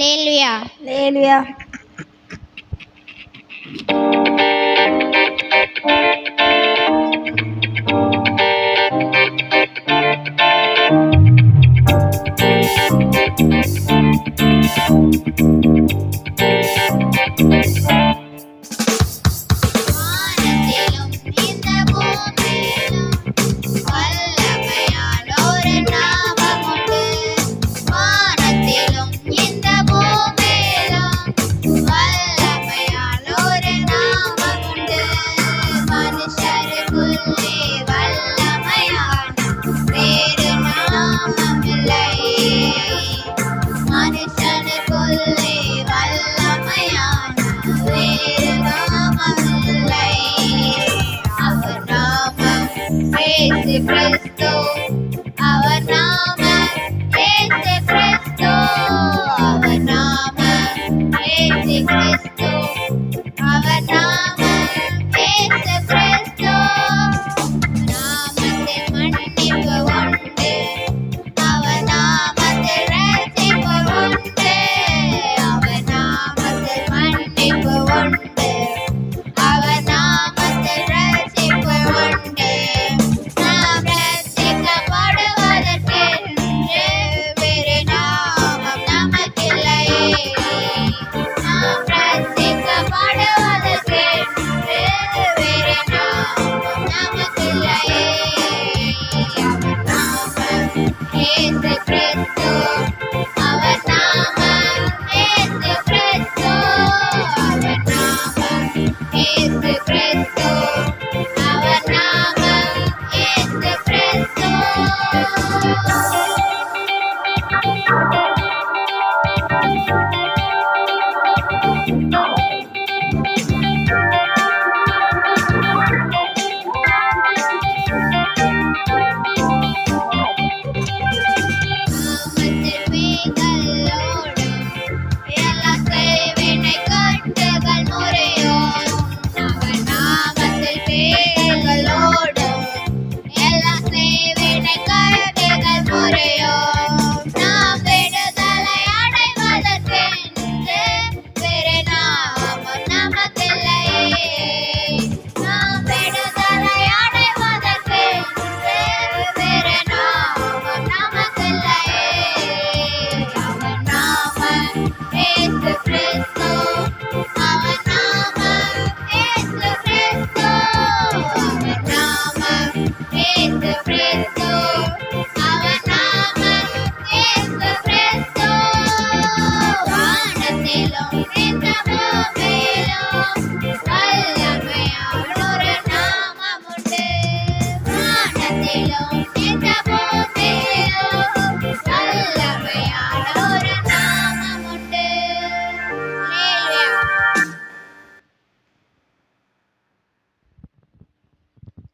Hallelujah. Hallelujah. இயேசு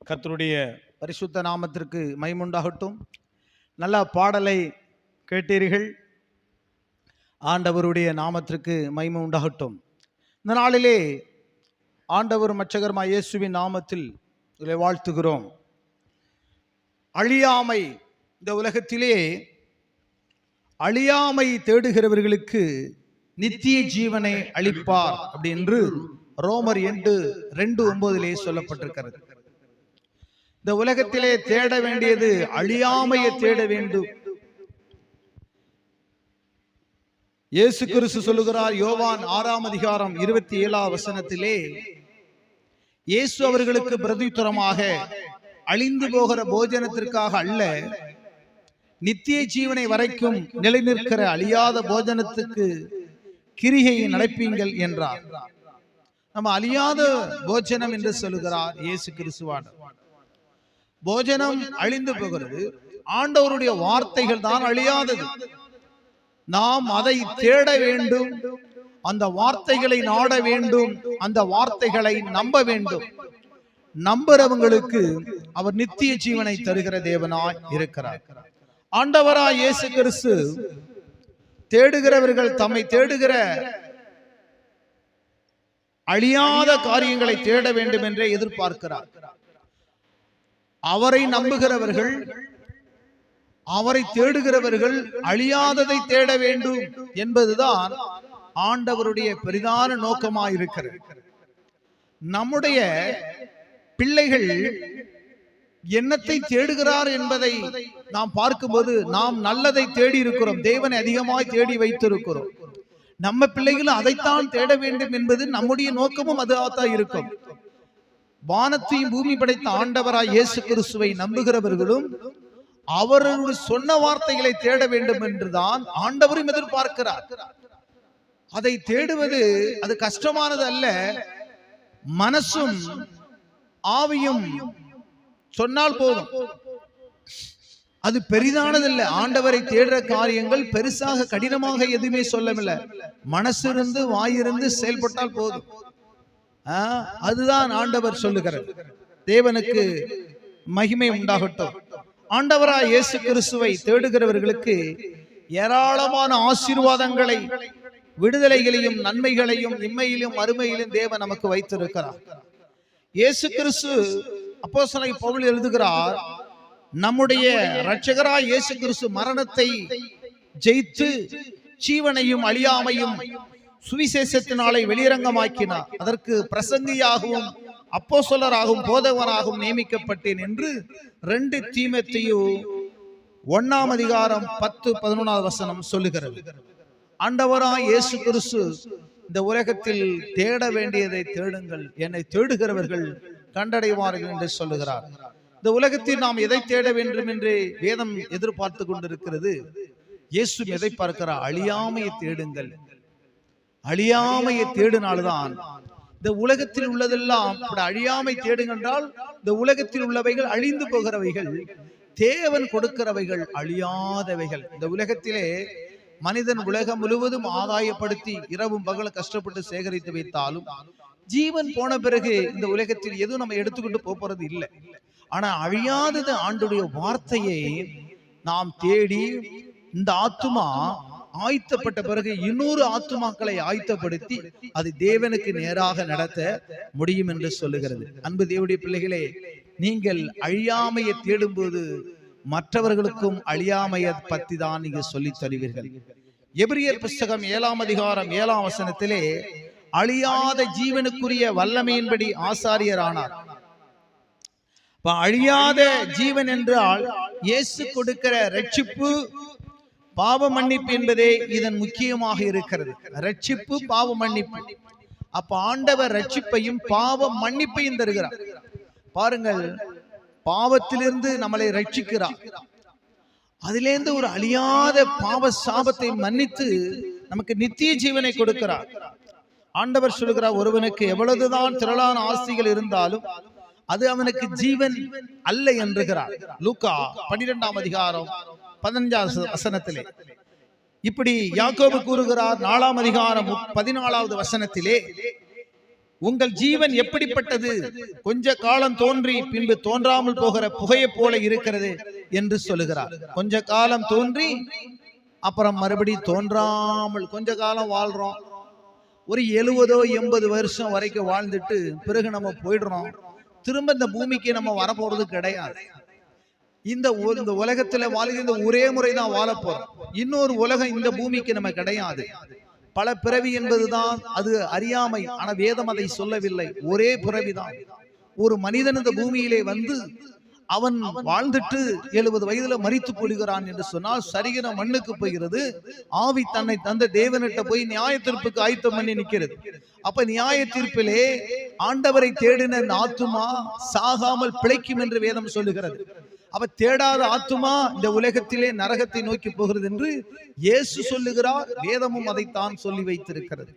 கத்தருடைய பரிசுத்த நாமத்திற்கு மைமுண்டாகட்டும். நல்ல பாடலை கேட்டீர்கள். ஆண்டவருடைய நாமத்திற்கு மைமை உண்டாகட்டும். இந்த நாளிலே ஆண்டவர் மச்சகர்மா இயேசுவின் நாமத்தில் இதை வாழ்த்துகிறோம். அழியாமை இந்த உலகத்திலே அழியாமை தேடுகிறவர்களுக்கு நித்திய ஜீவனை அளிப்பார் அப்படி என்று ரோமர் எண்டு ரெண்டு ஒன்பதிலே சொல்லப்பட்டிருக்கிறது. இந்த உலகத்திலே தேட வேண்டியது அழியாமையை தேட வேண்டும். இயேசு கிறிஸ்து சொல்லுகிறார் யோவான் ஆறாம் அதிகாரம் இருபத்தி ஏழாம் வசனத்திலே இயேசு அவர்களுக்கு பிரதித்துரமாக அழிந்து போகிற போஜனத்திற்காக அல்ல நித்திய ஜீவனை வரைக்கும் நிலைநிற்கிற அழியாத போஜனத்துக்கு கிரிகையை நடப்பீங்கள் என்றார். நம்ம அழியாத போஜனம் என்று சொல்லுகிறார் இயேசு கிறிஸ்துவான் போஜனம் அழிந்து போகிறது. ஆண்டவருடைய வார்த்தைகள் தான் அழியாதது. நாம் அதை தேட வேண்டும். அந்த வார்த்தைகளை நாட வேண்டும். அந்த வார்த்தைகளை நம்ப வேண்டும். நம்புறவங்களுக்கு அவர் நித்திய ஜீவனை தருகிற தேவனாய் இருக்கிறார். ஆண்டவராய் இயேசு கிறிஸ்து தேடுகிறவர்கள் தம்மை தேடுகிற அழியாத காரியங்களை தேட வேண்டும் என்றே எதிர்பார்க்கிறார். அவரை நம்புகிறவர்கள் அவரை தேடுகிறவர்கள் அழியாததை தேட வேண்டும் என்பதுதான் ஆண்டவருடைய பெரிதான நோக்கமாயிருக்கிறது. நம்முடைய பிள்ளைகள் என்னத்தை தேடுகிறார் என்பதை நாம் பார்க்கும்போது நாம் நல்லதை தேடி இருக்கிறோம் தேவனை அதிகமாய் தேடி வைத்திருக்கிறோம். நம்ம பிள்ளைகளும் அதைத்தான் தேட வேண்டும் என்பது நம்முடைய நோக்கமும் அதுதான் இருக்கும். வானத்தையும் பூமி படைத்த ஆண்டவராய் இயேசு கிறிஸ்துவை நம்புகிறவர்களும் அவர்கள் சொன்ன வார்த்தைகளை தேட வேண்டும் என்றுதான் ஆண்டவரும் எதிர்பார்க்கிறார். அதை தேடுவது அது கஷ்டமானது அல்ல. மனசும் ஆவியும் சொன்னால் போதும். அது பெரிதானதல்ல. ஆண்டவரை தேடுற காரியங்கள் பெருசாக கடினமாக எதுவுமே சொல்லவில்லை. மனசிருந்து வாயிருந்து செயல்பட்டால் போதும். அதுதான் ஆண்டவர் சொல்லுகிறார். தேவனுக்கு மகிமை உண்டாகட்டும். ஆண்டவரா இயேசு கிறிஸ்துவை தேடுகிறவர்களுக்கு ஏராளமான ஆசீர்வாதங்களை விடுதலைகளையும் நன்மைகளையும் இம்மையிலும் அருமையிலும் தேவன் நமக்கு வைத்திருக்கிறார். இயேசு கிறிஸ்து அப்போசனை பவுல் எழுதுகிறார் நம்முடைய ரட்சகரா இயேசு கிறிஸ்து மரணத்தை ஜெயித்து ஜீவனையும் அழியாமையும் சுவிசேஷத்தினாலே வெளியரங்கமாக்கினார். அதற்கு பிரசங்கியாகவும் அப்போ சொல்லராகவும் போதவராகவும் நியமிக்கப்பட்டேன் என்று ரெண்டு தீமத்தையும் ஒன்னாம் அதிகாரம் பத்து பதினொன்றாவது வசனம் சொல்லுகிறது. ஆண்டவராய் இயேசு கிறிஸ்து இந்த உலகத்தில் தேட வேண்டியதை தேடுங்கள். என்னை தேடுகிறவர்கள் கண்டடைவார்கள் என்று சொல்லுகிறார். இந்த உலகத்தில் நாம் எதை தேட வேண்டும் என்று வேதம் எதிர்பார்த்து கொண்டிருக்கிறது? இயேசு எதை பார்க்கிறார்? அழியாமையை தேடுங்கள். அழியாமையை தேடினால்தான் இந்த உலகத்தில் உள்ளதெல்லாம் அழியாமை தேடுங்கென்றால் இந்த உலகத்தில் உள்ளவைகள் அழிந்து போகிறவைகள் தேவன் கொடுக்கிறவைகள் அழியாதவைகள். இந்த உலகத்திலே மனிதன் உலகம் முழுவதும் ஆதாயப்படுத்தி இரவும் பகலும் கஷ்டப்பட்டு சேகரித்து வைத்தாலும் ஜீவன் போன பிறகு இந்த உலகத்தில் எதுவும் நம்ம எடுத்துக்கொண்டு போறது இல்லை. ஆனா அழியாதது ஆண்டுடைய வார்த்தையை நாம் தேடி இந்த ஆத்துமா ஆயத்தப்பட்ட பிறகு இன்னொரு ஆத்துமாக்களை ஆயத்தப்படுத்தி அது தேவனுக்கு நேராக நடத்த முடியும் என்று சொல்லுகிறது. அன்பு தேவனுடைய பிள்ளைகளே நீங்கள் அழியாமையை தேடும்போது மற்றவர்களுக்கும் அழியாமையை பத்தி தான் நீங்க சொல்லித் தருவீர்கள். எபிரியர் புஸ்தகம் ஏழாம் அதிகாரம் ஏழாம் வசனத்திலே அழியாத ஜீவனுக்குரிய வல்லமையின்படி ஆசாரியரானார். இப்ப அழியாத ஜீவன் என்றால் இயேசு கொடுக்கிற ரட்சிப்பு பாவ மன்னிப்பு என்பதே இதன் முக்கியமாக இருக்கிறது. ரட்சிப்பு பாவ மன்னிப்பு அப்ப ஆண்டவர் ரட்சிப்பையும் பாவ மன்னிப்பையும் தருகிறார். பாருங்கள் பாவத்திலிருந்து நம்மளை ரட்சிக்கிறார். அதிலிருந்து ஒரு அழியாத பாவ சாபத்தை மன்னித்து நமக்கு நித்திய ஜீவனை கொடுக்கிறார். ஆண்டவர் சொல்கிறார் ஒருவனுக்கு எவ்வளவுதான் திரளான ஆஸ்திகள் இருந்தாலும் அது அவனுக்கு ஜீவன் அல்ல என்றுகிறார். லூக்கா பன்னிரெண்டாம் அதிகாரம் பதினஞ்சாவது வசனத்திலே. இப்படி யாக்கோபு கூறுகிறார் நாலாம் அதிகாரம் பதினாலாவது வசனத்திலே உங்கள் ஜீவன் எப்படிப்பட்டது? கொஞ்ச காலம் தோன்றி பின்பு தோன்றாமல் போகிற புகையைப் போல இருக்கிறது என்று சொல்லுகிறார். கொஞ்ச காலம் தோன்றி அப்புறம் மறுபடி தோன்றாமல் கொஞ்ச காலம் வாழ்றோம். ஒரு எழுவதோ எண்பது வருஷம் வரைக்கும் வாழ்ந்துட்டு பிறகு நம்ம போயிடுறோம். திரும்ப இந்த பூமிக்கு நம்ம வரப்போறது கிடையாது. இந்த இந்த உலகத்துல வாழ்கிற ஒரே முறை தான் வாழ போறோம் இன்னொரு உலகம் இந்த பூமிக்கு நம்ம கிடையாது. பல பிறவி என்பதுதான் அது அறியாமை. ஆனா வேதம் அதை சொல்லவில்லை. ஒரே பிறவிதான். ஒரு மனிதன் இந்த பூமியிலே வந்து அவன் வாழ்ந்துட்டு எழுபது வயதுல மறித்து போடுகிறான் என்று சொன்னால் சரிகிற மண்ணுக்கு போகிறது. ஆவி தன்னை தந்த தேவனிட்ட போய் நியாய தீர்ப்புக்கு ஆயத்தம் பண்ணி நிற்கிறது அப்ப நியாய தீர்ப்பிலே ஆண்டவரை தேடின ஆத்துமா சாகாமல் பிழைக்கும் என்று வேதம் சொல்லுகிறது. அவ தேடாத ஆத்துமா இந்த உலகத்திலே நரகத்தை நோக்கி போகிறது என்று இயேசு சொல்லுகிறார். வேதமும் அதைத்தான் சொல்லி வைத்திருக்கிறது.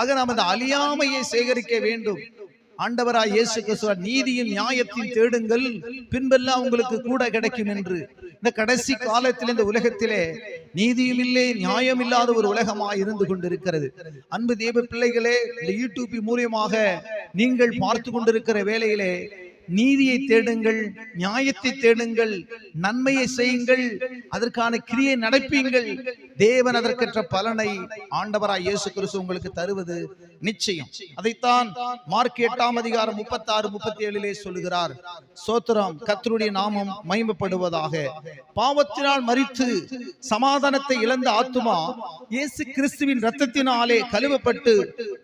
ஆக நாம் அந்த அழியாமையை சேகரிக்க வேண்டும். ஆண்டவராய் இயேசு கிறிஸ்துவ நீதியின் நியாயத்தின் தேடுங்கள். பின்பெல்லாம் உங்களுக்கு கூட கிடைக்கும் என்று. இந்த கடைசி காலத்தில் இந்த உலகத்திலே நீதியும் இல்லை நியாயம் இல்லாத ஒரு உலகமாய் இருந்து கொண்டிருக்கிறது. அன்பு தேவ பிள்ளைகளே இந்த யூடியூப் மூலியமாக நீங்கள் பார்த்து கொண்டிருக்கிற வேலையிலே நீதியை தேடுங்கள் நியாயத்தை தேடுங்கள் நன்மையை செய்யுங்கள் அதற்கான கிரியை நடப்பீங்கள். தேவன் அதற்கற்ற பலனை ஆண்டவராய் இயேசு கிறிஸ்து உங்களுக்கு தருவது நிச்சயம். அதைத்தான் மார்க் எட்டாம் அதிகாரம் முப்பத்தி ஆறு முப்பத்தி ஏழிலே சொல்லுகிறார். சோத்திரம் கர்த்தருடைய நாமம் மகிமைப்படுவதாக. பாவத்தினால் மரித்து சமாதானத்தை இழந்த ஆத்துமா இயேசு கிறிஸ்துவின் இரத்தத்தினாலே கழுவப்பட்டு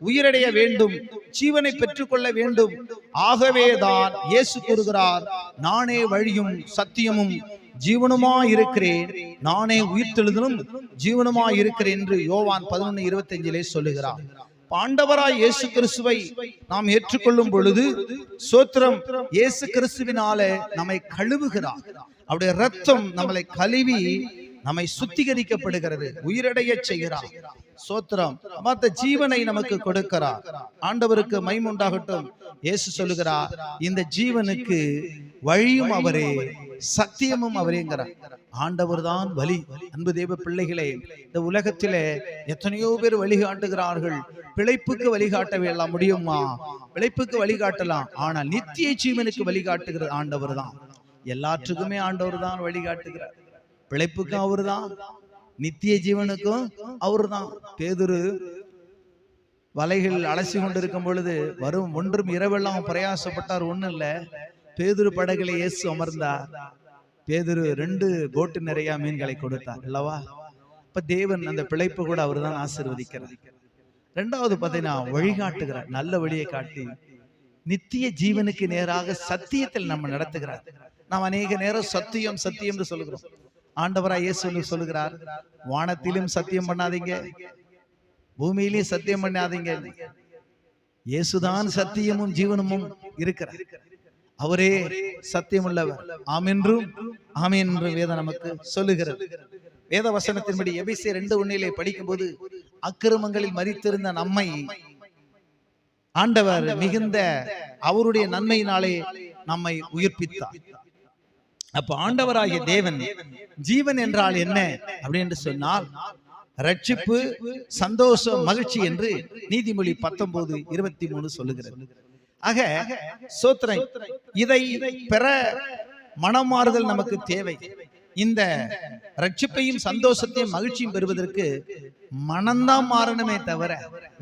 உயிரடைய வேண்டும் ஜீவனை பெற்றுக்கொள்ள வேண்டும். ஆகவேதான் இயேசு கூறுகிறார் நானே வழியும் சத்தியமும் ஜீவனுமா இருக்கிறேன் நானே உயிர்த்தெழுதலும் ஜீவனுமா இருக்கிறேன் என்று யோவான் பதினொன்னு இருபத்தஞ்சிலே சொல்லுகிறார். பாண்டவராய் இயேசு கிறிஸ்துவை நாம் ஏற்றுக்கொள்ளும் பொழுது சோத்திரம் இயேசு கிறிஸ்துவினாலே நம்மை கழுவுகிறார். அவருடைய ரத்தம் நம்மளை கழுவி நம்மை சுத்திகரிக்கப்படுகிறது உயிரடைய செய்கிறார். சோத்திரம் மத்த ஜீவனை நமக்கு கொடுக்கிறார். ஆண்டவருக்கு மைமுண்டாகட்டும் இயேசு சொல்லுகிறார் இந்த ஜீவனுக்கு வழியும் அவரே. சத்தியமும் அவரேங்கிறார். ஆண்டவர் தான் வழி அன்பு தேவ பிள்ளைகளே இந்த உலகத்திலே எத்தனையோ பேர் வழிகாட்டுகிறார்கள் பிழைப்புக்கு வழிகாட்ட முடியுமா? பிழைப்புக்கு வழிகாட்டலாம் ஆனால் நித்திய ஜீவனுக்கு வழிகாட்டுகிற ஆண்டவர் தான் எல்லாற்றுக்குமே ஆண்டவர் தான் வழிகாட்டுகிறார் பிழைப்புக்கும் அவர் தான் நித்திய ஜீவனுக்கும் அவர் தான் பேதுரு வலைகள் அலசி கொண்டிருக்கும் பொழுது வரும் ஒன்றும் இரவெல்லாம் பிரயாசப்பட்டார் ஒண்ணும் இல்ல. பேதுரு படகுல இயேசு அமர்ந்தார். பேதுரு ரெண்டு போட்டு நிறைய மீன்களை கொடுத்தார். அல்லவா? இப்ப தேவன் அந்த பிழைப்பு கூட அவர் தான் ஆசீர்வதிக்கிறார். ரெண்டாவது பார்த்தீங்கன்னா வழிகாட்டுகிறார் நல்ல வழியை காட்டி நித்திய ஜீவனுக்கு நேராக சத்தியத்தில் நம்ம நடத்துகிறார். நாம் அநேக நேரம் சத்தியம் சத்தியம் என்று சொல்லுகிறோம். ஆண்டவராய் இயேசு சொல்லுகிறார். வானத்திலும் சத்தியம் பண்ணாதீங்க. பூமியிலையும் சத்தியம் பண்ணாதீங்க. இயேசுதான் சத்தியமும் ஜீவனமும் இருக்கிறார். அவரே சத்தியம் உள்ளவர் ஆமென்றும் ஆமென் என்று வேதம் நமக்கு சொல்லுகிறது. வேத வசனத்தின்படி எபிசே ரெண்டு ஒன்னிலே படிக்கும்போது அக்கிரமங்களில் மறித்திருந்த நம்மை ஆண்டவர் மிகுந்த அவருடைய நன்மையினாலே நம்மை உயிர்ப்பித்தார். அப்ப ஆண்டவராகிய தேவன் ஜீவன் என்றால் என்ன அப்படின்னு சொன்னால் ரட்சிப்பு சந்தோஷம் மகிழ்ச்சி என்று நீதிமொழி பத்தொன்பது இருபத்தி மூணு சொல்லுகிறது. ஆக சோத்திரம் இதை பெற மனமாறுதல் நமக்கு தேவை. இந்த ரட்சிப்பையும் சந்தோஷத்தையும் மகிழ்ச்சியும் பெறுவதற்கு மனம்தான் மாறணுமே தவிர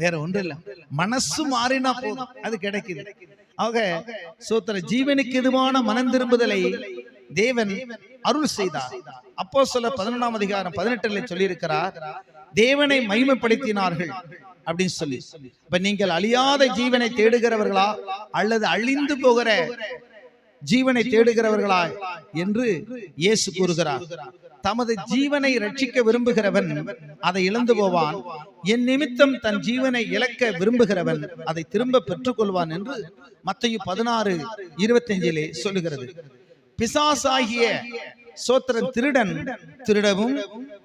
வேற ஒன்றும் இல்லை மனசு மாறினா போதும் அது கிடைக்குது. ஆக சோத்திர ஜீவனுக்கு எதுவான மனம் திரும்புதலை தேவன் அருள் செய்தார். அப்போ சொல்ல பதினொன்றாம் அதிகாரம் பதினெட்டுல சொல்லியிருக்கிறார் தேவனை மகிமைப்படுத்தினார்கள். அப்படின்னு சொல்லி. இப்ப நீங்கள் அழியாத ஜீவனை தேடுகிறவர்களா? அல்லது அழிந்து போகிற ஜீவனை தேடுகிறவர்களா என்று இயேசு கூறுகிறார். தமது ஜீவனை ரட்சிக்க விரும்புகிறவன் அதை இழந்து போவான். என் நிமித்தம் தன் ஜீவனை இழக்க விரும்புகிறவன் அதை திரும்ப பெற்றுக்கொள்வான் என்று மத்தையும் பதினாறு இருபத்தி அஞ்சிலே சொல்லுகிறது. பிசாசாகிய சோத்திரன் திருடன் திருடவும்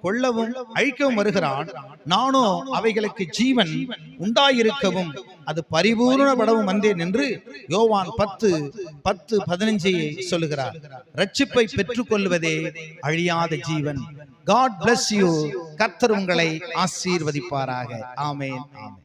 கொள்ளவும் அழிக்கவும் வருகிறான். நானோ அவைகளுக்கு ஜீவன் உண்டாயிருக்கவும் அது பரிபூர்ணப்படவும் வந்தேன் என்று யோவான் பத்து பத்து பதினஞ்சை சொல்லுகிறார். ரட்சிப்பை பெற்றுக்கொள்வதே அழியாத ஜீவன். காட் பிளஸ் யூ கர்த்தர் உங்களை ஆசீர்வதிப்பாராக. ஆமேன் ஆமேன்.